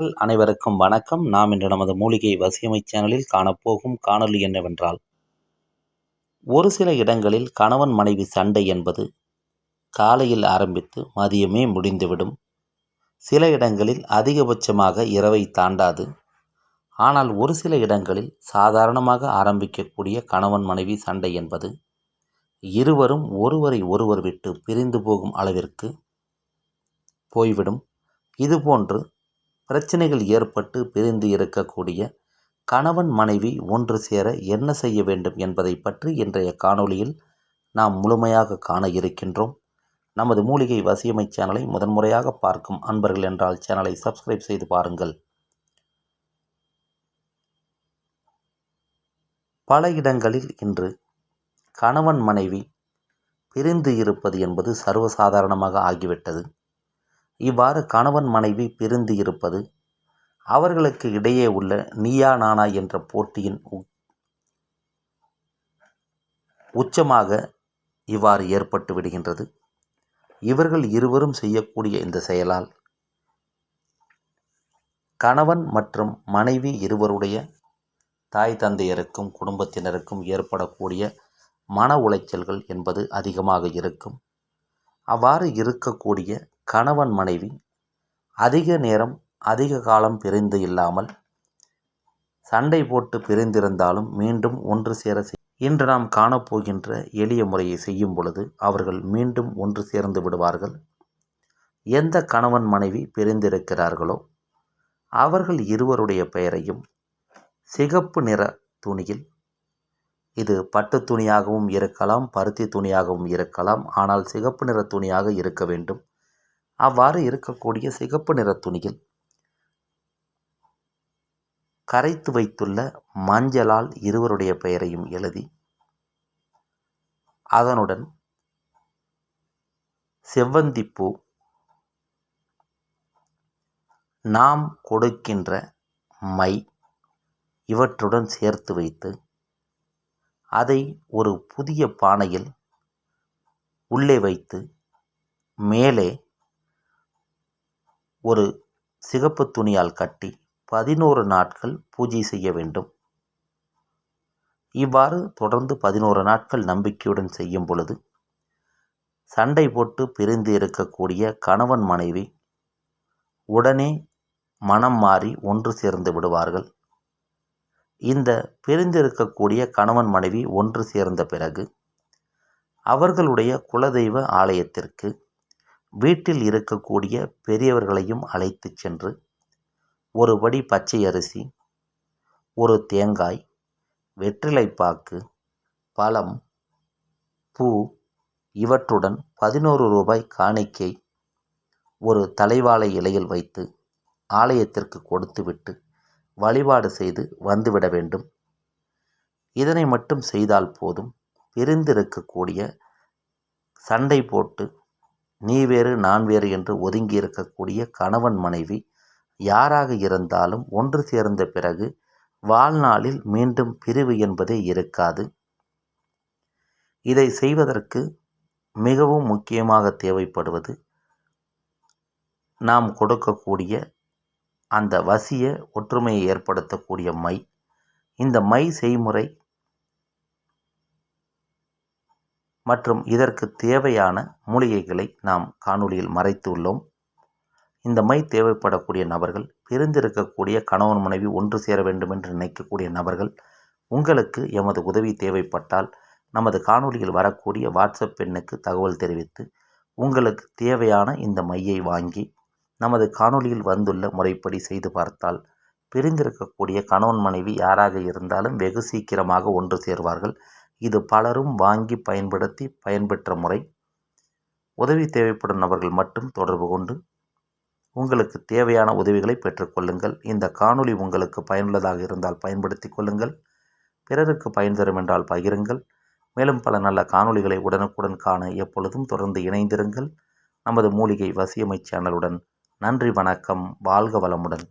அனைவருக்கும் வணக்கம். நாம் இன்று நமது மூலிகை வசியமை சேனலில் காணப்போகும் காணொளி என்னவென்றால் ஒரு சில இடங்களில் கணவன் மனைவி சண்டை என்பது காலையில் ஆரம்பித்து மதியமே முடிந்துவிடும். சில இடங்களில் அதிகபட்சமாக இரவை தாண்டாது. ஆனால் ஒரு சில இடங்களில் சாதாரணமாக ஆரம்பிக்கக்கூடிய கணவன் மனைவி சண்டை என்பது இருவரும் ஒருவரை ஒருவர் விட்டு பிரிந்து போகும் அளவிற்கு போய்விடும். இதுபோன்று பிரச்சனைகள் ஏற்பட்டு பிரிந்து இருக்கக்கூடிய கணவன் மனைவி ஒன்று சேர என்ன செய்ய வேண்டும் என்பதை பற்றி இன்றைய காணொளியில் நாம் முழுமையாக காண இருக்கின்றோம். நமது மூலிகை வசியமை சேனலை முதன்முறையாக பார்க்கும் அன்பர்கள் என்றால் சேனலை சப்ஸ்கிரைப் செய்து பாருங்கள். பல இடங்களில் இன்று கணவன் மனைவி பிரிந்து இருப்பது என்பது சர்வசாதாரணமாக ஆகிவிட்டது. இவ்வாறு கணவன் மனைவி பிரிந்து இருப்பது அவர்களுக்கு இடையே உள்ள நீயா நானா என்ற போட்டியின் உச்சமாக இவ்வாறு ஏற்பட்டு விடுகின்றது. இவர்கள் இருவரும் செய்யக்கூடிய இந்த செயலால் கணவன் மற்றும் மனைவி இருவருடைய தாய் தந்தையருக்கும் குடும்பத்தினருக்கும் ஏற்படக்கூடிய மன உளைச்சல்கள் என்பது அதிகமாக இருக்கும். அவ்வாறு இருக்கக்கூடிய கணவன் மனைவி அதிக நேரம் அதிக காலம் பிரிந்து இல்லாமல் சண்டை போட்டு பிரிந்திருந்தாலும் மீண்டும் ஒன்று சேர இன்று நாம் காணப்போகின்ற எளிய முறையை செய்யும் பொழுது அவர்கள் மீண்டும் ஒன்று சேர்ந்து விடுவார்கள். எந்த கணவன் மனைவி பிரிந்திருக்கிறார்களோ அவர்கள் இருவருடைய பெயரையும் சிகப்பு நிற துணியில் இது பட்டு துணியாகவும் இருக்கலாம் பருத்தி துணியாகவும் இருக்கலாம் ஆனால் சிகப்பு நிற துணியாக இருக்க வேண்டும். அவ்வாறு இருக்கக்கூடிய சிகப்பு நிற துணியில் கரைத்து வைத்துள்ள மஞ்சளால் இருவருடைய பெயரையும் எழுதி அதனுடன் செவ்வந்திப்பூ நாம் கொடுக்கின்ற மை இவற்றுடன் சேர்த்து வைத்து அதை ஒரு புதிய பானையில் உள்ளே வைத்து மேலே ஒரு சிகப்பு துணியால் கட்டி பதினோரு நாட்கள் பூஜை செய்ய வேண்டும். இவ்வாறு தொடர்ந்து பதினோரு நாட்கள் நம்பிக்கையுடன் செய்யும் பொழுது சண்டை போட்டு பிரிந்து இருக்கக்கூடிய கணவன் மனைவி உடனே மனம் மாறி ஒன்று சேர்ந்து விடுவார்கள். இந்த பிரிந்திருக்கக்கூடிய கணவன் மனைவி ஒன்று சேர்ந்த பிறகு அவர்களுடைய குலதெய்வ ஆலயத்திற்கு வீட்டில் இருக்கக்கூடிய பெரியவர்களையும் அழைத்து சென்று ஒரு வடி பச்சை அரிசி ஒரு தேங்காய் வெற்றிலைப்பாக்கு பழம் பூ இவற்றுடன் பதினோரு ரூபாய் காணிக்கை ஒரு தலைவாழை இலையில் வைத்து ஆலயத்திற்கு கொடுத்துவிட்டு வழிபாடு செய்து வந்துவிட வேண்டும். இதனை மட்டும் செய்தால் போதும். பிரிந்திருக்கக்கூடிய சண்டை போட்டு நீ வேறு நான் வேறு என்று ஒதுங்கி இருக்கக்கூடிய கணவன் மனைவி யாராக இருந்தாலும் ஒன்று சேர்ந்த பிறகு வாழ்நாளில் மீண்டும் பிரிவு என்பதே இருக்காது. இதை செய்வதற்கு மிகவும் முக்கியமாக தேவைப்படுவது நாம் கொடுக்கக்கூடிய அந்த வசிய ஒற்றுமையை ஏற்படுத்தக்கூடிய மை. இந்த மை செய்முறை மற்றும் இதற்கு தேவையான மூலிகைகளை நாம் காணொளியில் மறைத்து உள்ளோம் இந்த மை தேவைப்படக்கூடிய நபர்கள் பிரிந்திருக்கக்கூடிய கணவன் மனைவி ஒன்று சேர வேண்டும் என்று நினைக்கக்கூடிய நபர்கள் உங்களுக்கு எமது உதவி தேவைப்பட்டால் நமது காணொளியில் வரக்கூடிய வாட்ஸ்அப் எண்ணுக்கு தகவல் தெரிவித்து உங்களுக்கு தேவையான இந்த மையை வாங்கி நமது காணொளியில் வந்துள்ள முறைப்படி செய்து பார்த்தால் பிரிந்திருக்கக்கூடிய கணவன் மனைவி யாராக இருந்தாலும் வெகு சீக்கிரமாக ஒன்று சேர்வார்கள். இது பலரும் வாங்கி பயன்படுத்தி பயன்பெற்ற முறை. உதவி தேவைப்படும் நபர்கள் மட்டும் தொடர்பு கொண்டு உங்களுக்கு தேவையான உதவிகளை பெற்றுக்கொள்ளுங்கள் இந்த காணொளி உங்களுக்கு பயனுள்ளதாக இருந்தால் பயன்படுத்தி கொள்ளுங்கள். பிறருக்கு பயன் தரும் என்றால் பகிருங்கள். மேலும் பல நல்ல காணொளிகளை உடனுக்குடன் காண எப்பொழுதும் தொடர்ந்து இணைந்திருங்கள். நமது மூலிகை வசியமை சேனலுடன் நன்றி வணக்கம். வாழ்க வளமுடன்.